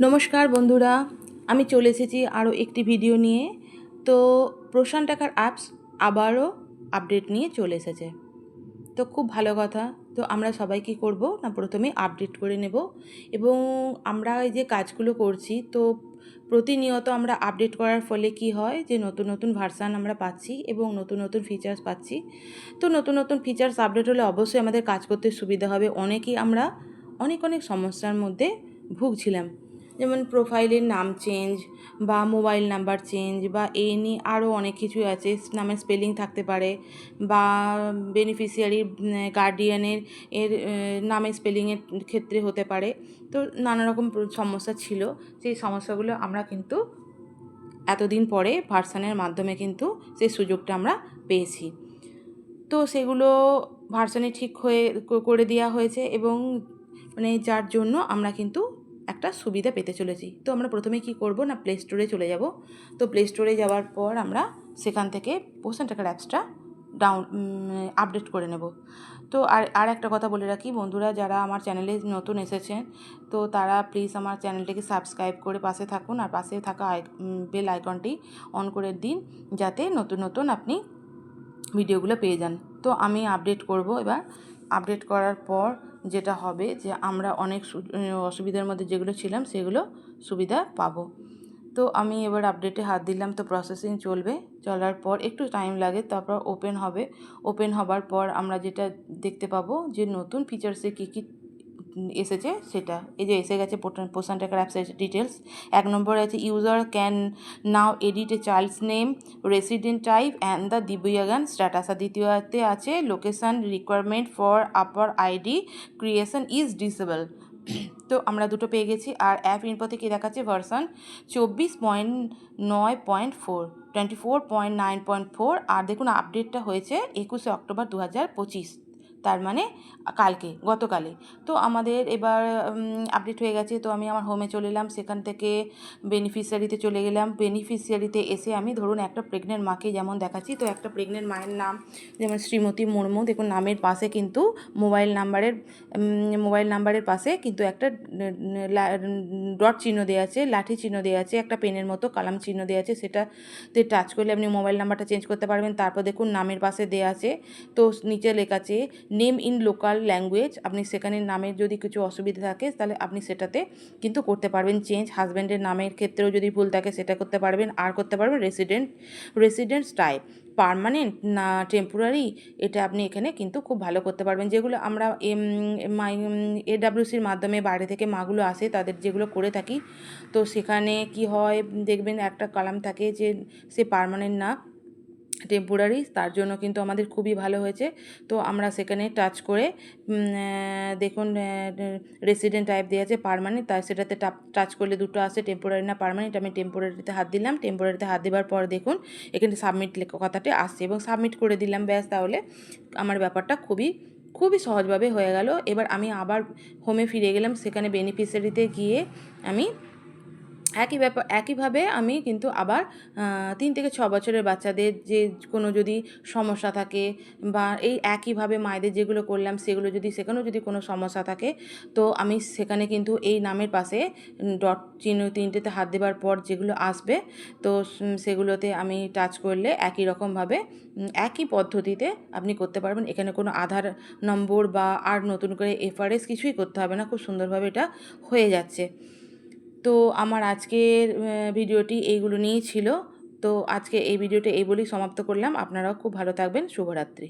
নমস্কার বন্ধুরা, আমি চলে এসেছি আরও একটি ভিডিও নিয়ে। তো প্রশান্ত টাকার অ্যাপস আবারও আপডেট নিয়ে চলে এসেছে। তো খুব ভালো কথা, তো আমরা সবাই কী করব? না, প্রথমে আপডেট করে নেব। এবং আমরা এই যে কাজগুলো করছি, তো প্রতিনিয়ত আমরা আপডেট করার ফলে কি হয় যে নতুন নতুন ভার্সান আমরা পাচ্ছি এবং নতুন নতুন ফিচার্স পাচ্ছি। তো নতুন নতুন ফিচার্স আপডেট হলে অবশ্যই আমাদের কাজ করতে সুবিধা হবে। অনেকেই আমরা অনেক অনেক সমস্যার মধ্যে ভুগছিলাম। যেমন প্রোফাইলের নাম চেঞ্জ বা মোবাইল নাম্বার চেঞ্জ বা এই নিয়ে আরও অনেক কিছুই আছে। নামের স্পেলিং থাকতে পারে বা বেনিফিশিয়ারি গার্ডিয়ানের এর নামের স্পেলিংয়ের ক্ষেত্রে হতে পারে। তো নানা রকম সমস্যা ছিল। সেই সমস্যাগুলো আমরা কিন্তু এতদিন পরে ভার্সানের মাধ্যমে কিন্তু সেই সুযোগটা আমরা পেয়েছি। তো সেগুলো ভার্সানে ঠিক হয়ে করে দেওয়া হয়েছে এবং মানে যার জন্য আমরা কিন্তু একটা সুবিধা পেতে চলেছি। তো আমরা প্রথমে কি করব না প্লে স্টোরে চলে যাব? তো প্লে স্টোরে যাওয়ার পর আমরা সেখান থেকে পোষণ টাকার অ্যাপসটা ডাউন আপডেট করে নেব। তো আর আর একটা কথা বলে রাখি, বন্ধুরা যারা আমার চ্যানেলে নতুন এসেছেন, তো তারা প্লিজ আমার চ্যানেলটিকে সাবস্ক্রাইব করে পাশে থাকুন আর পাশে থাকা আই বেল আইকনটি অন করে দিন, যাতে নতুন নতুন আপনি ভিডিওগুলো পেয়ে যান। তো আমি আপডেট করব এবার। আপডেট করার পর যেটা হবে যে আমরা অনেক অসুবিধার মধ্যে যেগুলো ছিলাম সেগুলো সুবিধা পাব। তো আমি এবার আপডেটে হাত দিলাম, তো প্রসেসিং চলবে। চলার পর একটু টাইম লাগে, তারপর ওপেন হবে। ওপেন হবার পর আমরা যেটা দেখতে পাবো যে নতুন ফিচার্সে কী কী এসেছে সেটা। এই যে এসে গেছে পোষণ টাকার অ্যাপসের ডিটেলস এক নম্বরে আছে user can now edit a child's name resident type and the দিবিয়াগান status আর দ্বিতীয়তে আছে location requirement for APAAR ID creation is disable তো আমরা দুটো পেয়ে গেছি। আর অ্যাপ ইনপোতে কী দেখাচ্ছে ভার্সন চব্বিশ পয়েন্ট নয় point four twenty four point nine point four আর দেখুন আপডেটটা হয়েছে একুশে অক্টোবর দু হাজার পঁচিশ। তার মানে কালকে, গতকালে। তো আমাদের এবার আপডেট হয়ে গেছে। তো আমি আমার হোমে চলে এলাম। সেখান থেকে বেনিফিশিয়ারিতে চলে গেলাম। বেনিফিশিয়ারিতে এসে আমি ধরুন একটা প্রেগনেন্ট মাকে যেমন দেখাচ্ছি, তো একটা প্রেগনেন্ট মায়ের নাম যেমন শ্রীমতী মুর্মু, দেখুন নামের পাশে কিন্তু মোবাইল নাম্বারের মোবাইল নাম্বারের পাশে কিন্তু একটা ডট চিহ্ন দেওয়া আছে, লাঠি চিহ্ন দেওয়া আছে, একটা পেনের মতো কালাম চিহ্ন দেওয়া আছে, সেটাতে টাচ করলে আপনি মোবাইল নাম্বারটা চেঞ্জ করতে পারবেন। তারপর দেখুন নামের পাশে দেওয়া আছে। তো নিচে লেখা আছে নেম ইন লোকাল ল্যাঙ্গুয়েজ আপনি সেখানে নামের যদি কিছু অসুবিধা থাকে, তাহলে আপনি সেটাতে কিন্তু করতে পারবেন। চেঞ্জ হাজব্যান্ডের নামের ক্ষেত্রেও যদি ভুল থাকে, সেটা করতে পারবেন। আর করতে পারবেন রেসিডেন্ট রেসিডেন্টস টাইপ পারমানেন্ট না টেম্পোরারি এটা আপনি এখানে কিন্তু খুব ভালো করতে পারবেন। যেগুলো আমরা এম মাই এডাব্লিউসির মাধ্যমে বাইরে থেকে মাগুলো আসে, তাদের যেগুলো করে থাকি, তো সেখানে কি হয়, দেখবেন একটা কালাম থাকে যে, সে পারমানেন্ট না টেম্পোরারি তার জন্য কিন্তু আমাদের খুবই ভালো হয়েছে। তো আমরা সেখানে টাচ করে দেখুন রেসিডেন্ট টাইপ দেওয়া আছে পারমানেন্ট তাই সেটাতে টাচ করলে দুটো আসে টেম্পোরারি না পারমানেন্ট আমি টেম্পোরারিতে হাত দিলাম টেম্পোরারিতে হাত দেওয়ার পর দেখুন, এখানে সাবমিট কথাটি আসছে এবং সাবমিট করে দিলাম, ব্যাস তাহলে আমার ব্যাপারটা খুবই খুবই সহজভাবে হয়ে গেল। এবার আমি আবার হোমে ফিরে গেলাম, সেখানে বেনিফিশিয়ারিতে গিয়ে আমি একই ব্যাপার, একইভাবে আমি কিন্তু আবার তিন থেকে ছ বছরের বাচ্চাদের যে কোনো যদি সমস্যা থাকে বা এই একইভাবে মায়েদের যেগুলো করলাম সেগুলো যদি, সেখানেও যদি কোনো সমস্যা থাকে, তো আমি সেখানে কিন্তু এই নামের পাশে ডট চিহ্ন তিনটেতে হাত দেবার পর যেগুলো আসবে, তো সেগুলোতে আমি টাচ করলে একই রকমভাবে একই পদ্ধতিতে আপনি করতে পারবেন। এখানে কোনো আধার নম্বর বা আর নতুন করে এফআরএস কিছুই করতে হবে না, খুব সুন্দরভাবে এটা হয়ে যাচ্ছে। তো আমার আজকের ভিডিওটি এইগুলো নিয়েই ছিল। তো আজকে এই ভিডিওটি এই বলেই সমাপ্ত করলাম। আপনারাও খুব ভালো থাকবেন। শুভরাত্রি।